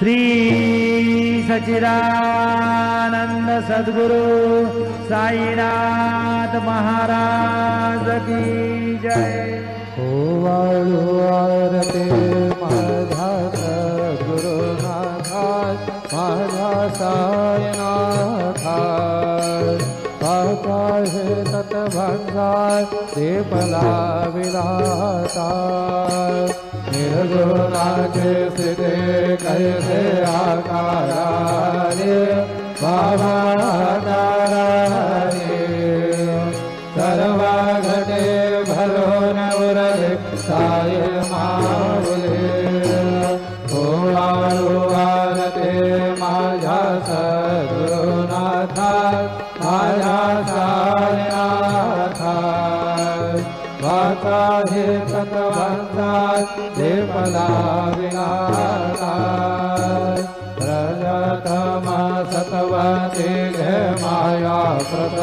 श्री सचिरानन्द सद्गुरु साईनाथ महाराज महाराजी जयर मार्भ गुरु सत् ते पला भविरा निर्गुणाचे स्थिते कैसे आकाराय बाबा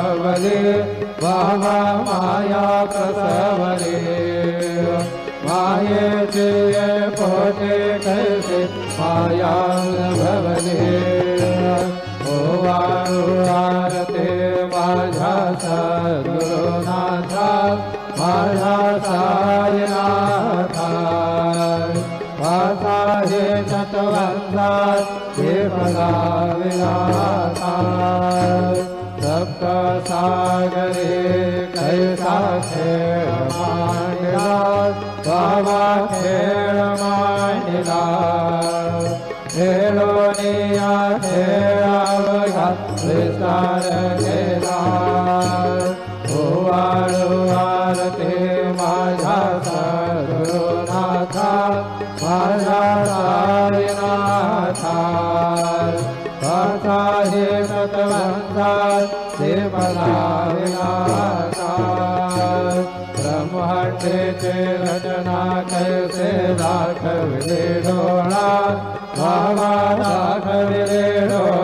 प्रसवले भव माया प्रसवले। माये ते पोते Hello, dear, dear, dear, dear, dear, dear, dear, dear, dear, तेचे रचना कैसे राघव रे डोड़ा बाबा राघव रे डोड़ा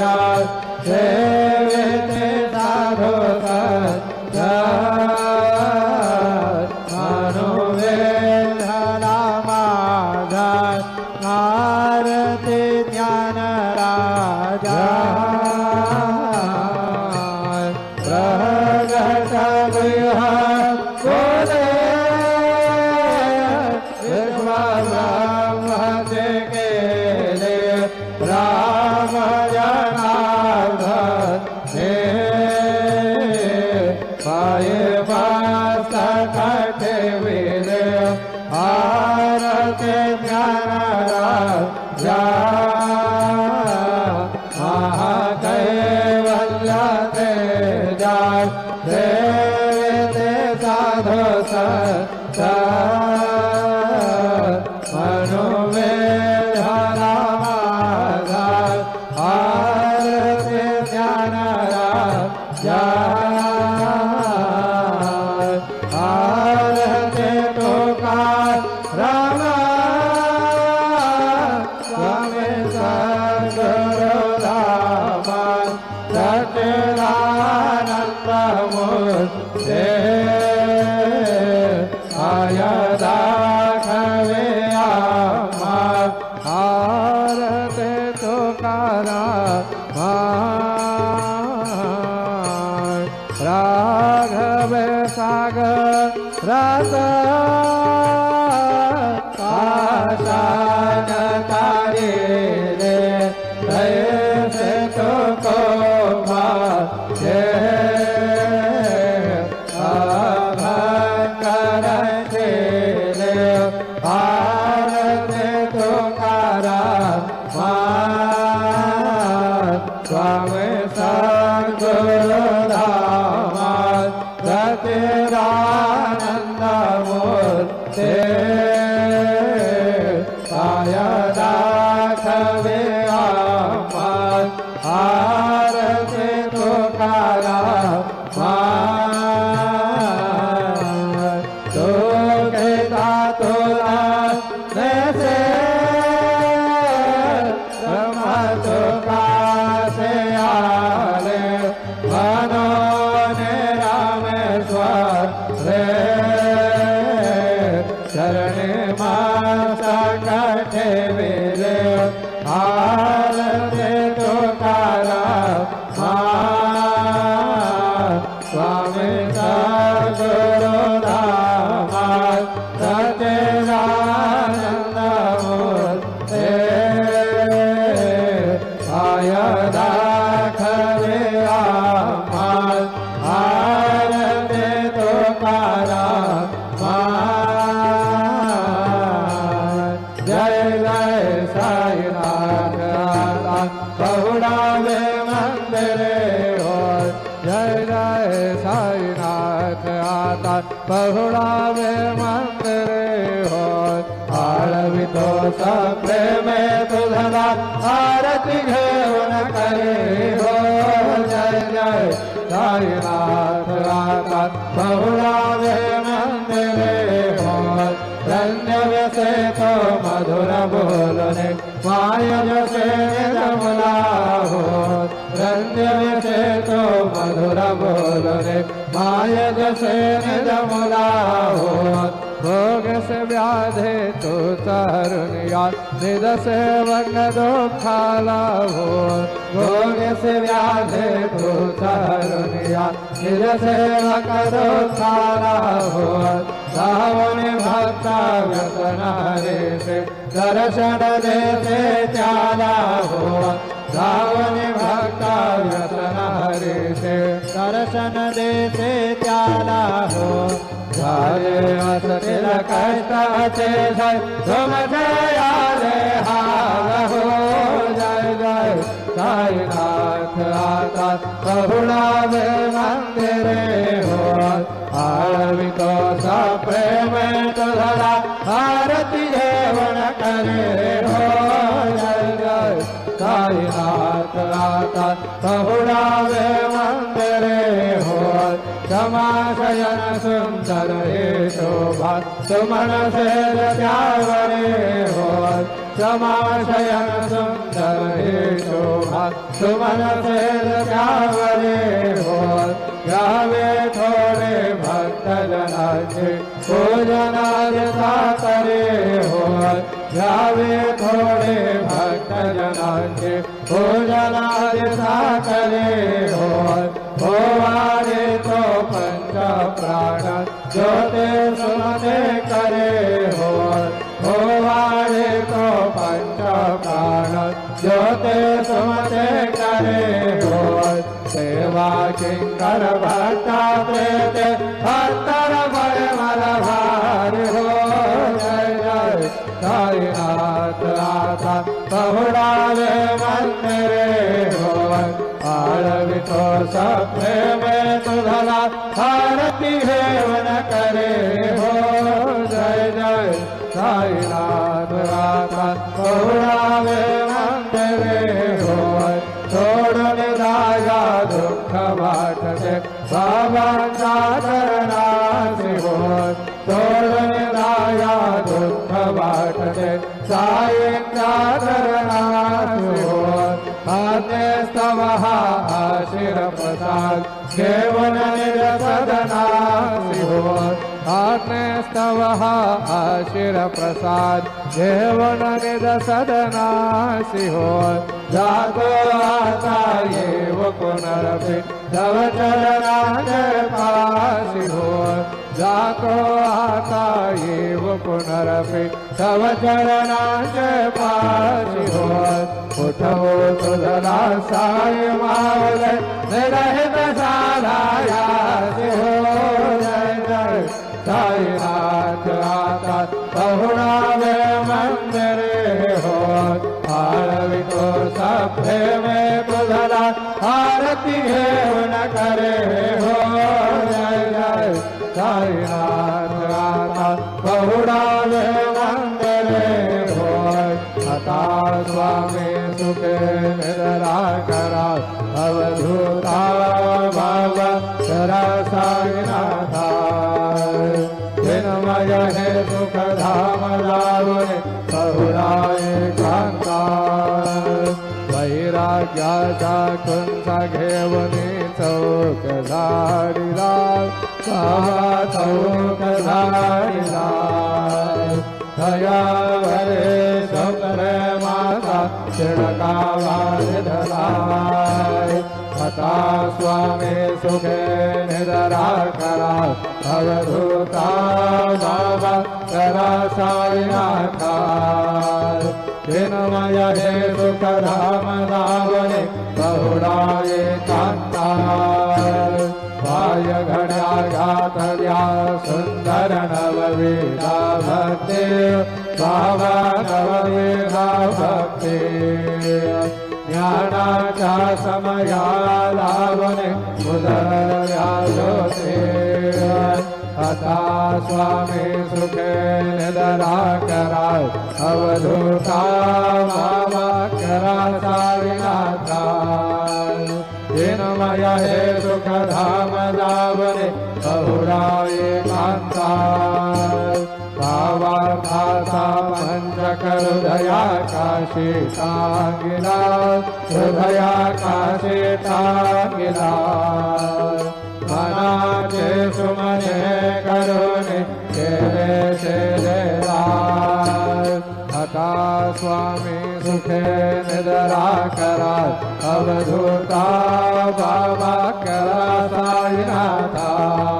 राधे I. स्वामी मंदिरे हो आळवी तो घेऊन करे हो मंदिरे हो धन्य व्यसे तो मधुर बोलने, माय जमुना हो। धन्य व्यसे तो मधुर बोलने माय जसे जमुना हो भोग से व्याधे तो तरुणिया निद से वंग दो खाला हो भोग से व्याधे तो तरुणिया निद से वंग दो खाला हो सावन भक्ता व्यसन हरे से दर्शन देते चाला हो सावन भक्ता व्यसन हरे से दर्शन देते चाला हो। जय तुम जयाले हाल हो। जय जय साईनाथ आता बहुळावे मंदिरे हो। आळवितो सा प्रेम तुझला आरती जेवण करे हो। जय जय साईनाथ आता मंदिरे हो समाशयन सुंदर शोभा सुमन से त्यावरे हो समाशयन सुंदर शोभा सुमन से त्यावरे हो गावे थोडे भक्त जनाचे पूजनाचा करे हो गावे थोडे भक्त जनाचे पूजनाचा करे हो हो तो पंच ज्योते सुमते करे हो हो वारे तो पंच प्राण ज्योते सुमते करे हो, सेवा किंकर भक्ता प्रेते भक्तर बड़े मल भार हो। जय जय साईनाथ आता बहुड़ा रे मंदिरे हो आळवितो सप्ने में तुझला आरती हेवन करे हो। जय जय साईनाथ राता पौरावे मंदिरे हो। सोडून राजा दुःख वाटते बाबांचा चरणासी हो। सोडून राजा दुःख वाटते साईंचा चरणासी आशिर प्रसाद केवल सदनासी हो आत्मे स्तव आशिर प्रसाद जेवण निज सदनासी हो जातो आता येव पुनरपि तव चरणाजय पासी हो जातो आता येव पुनरपि तव चरणाजय पासी हो उठो सुधरा साय मावल निरहित साराया करा साईनाथा विनमय हे सुख धाम लावणे बहुराय कांता वैराग्याचा कुंचा घेवणी चौक झाडीला सहा चौक झाडीला दयावरे सुंदर माता चिडकावाज धराय स्वाते सुखे निदराकरा अवधूता करा कराधुता बाबाचार्यानुमय हे सुखधाम रावणे कदा मे वाय रायघा सुन्दर नववेदा भक्ते भावा नववेदा भक्ते ज्ञानाच्या समयाला वने उदरल्या स्वामी सुखे निदरा करा अवधूता बाबा करा साईनाथा दिनमय हे सुख धाम दावने बहुराये कांता भावार्थाचा पंचक हृदया काशी टांगिला हृदया काशी मनाचे सुमने करुणे केले शेलेला आता स्वामी सुखे निदरा करा अवधूता बाबा करा साईनाथा।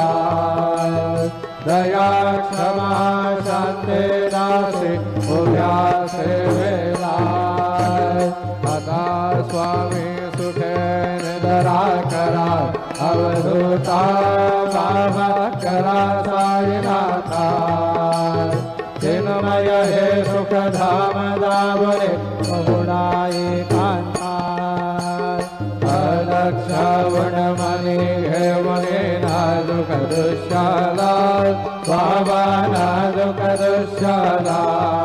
स्वामी सुखे निदरा करा, अवधूता बाबा करा साईनाथा। चिन्मय हे सुख धाम दावरे बहुडाये कांता अलक्षवण मनी घेवणे नाजुक दुःशाला बाबा नाजुक दुःशाला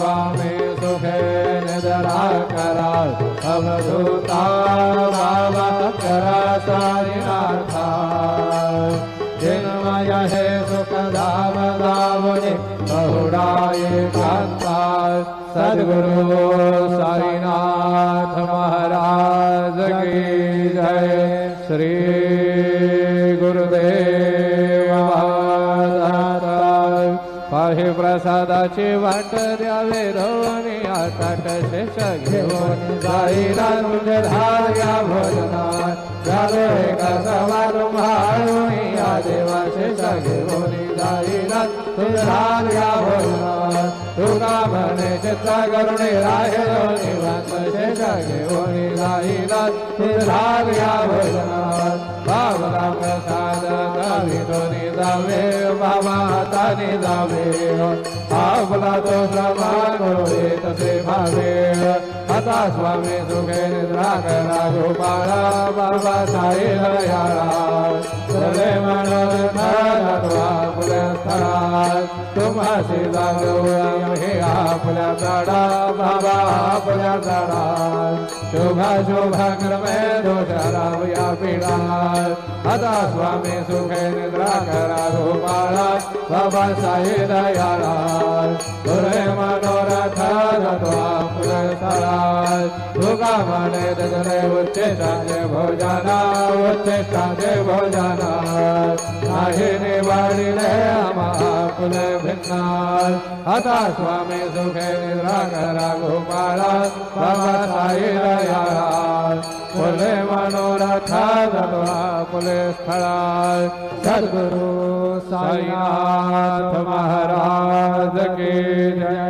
स्वामी सुखे निदरा करा अवधूता पाहि प्रसादाची वाट द्यावे रवणी आटाट शेष घेऊन जाईला तुझे धार्या भजनात. झाले का सवार भाळून या देवा जाईला तुझे धार्या भजनात तुला म्हणे चित्ता करुणे राहिलो निवास शेष घेऊन जाईला तुझे धार्या भजनात बाबला प्रसाद कवितोनी जावे बाबा हाताने जावे आपला तो श्रमा करू तसे भावे आता स्वामी सुखे निद्रा करा गोपाळा बाबा साई हरयाळा सरे मनोरथ तुम्हाशी जागो हे आपल्या झाडा बाबा आपल्या झाडात शोभा शोभा क्रमे दोषराव या आता स्वामी सुखे निद्रा करा गोपाळा बाबा साई दयाळा तुरे मनोरथ जातो आपल्या स्थळात तुका म्हणे तजरे उच्चेष्टाचे भोजना उच्चेष्टाचे भोजना नाही निवाडिले आम्हा आपले भिन्नात आता स्वामी सुखे साई दयाळा फुले मनोरथ जातो स्थला सदगुरु साईनाथ महाराज के जय।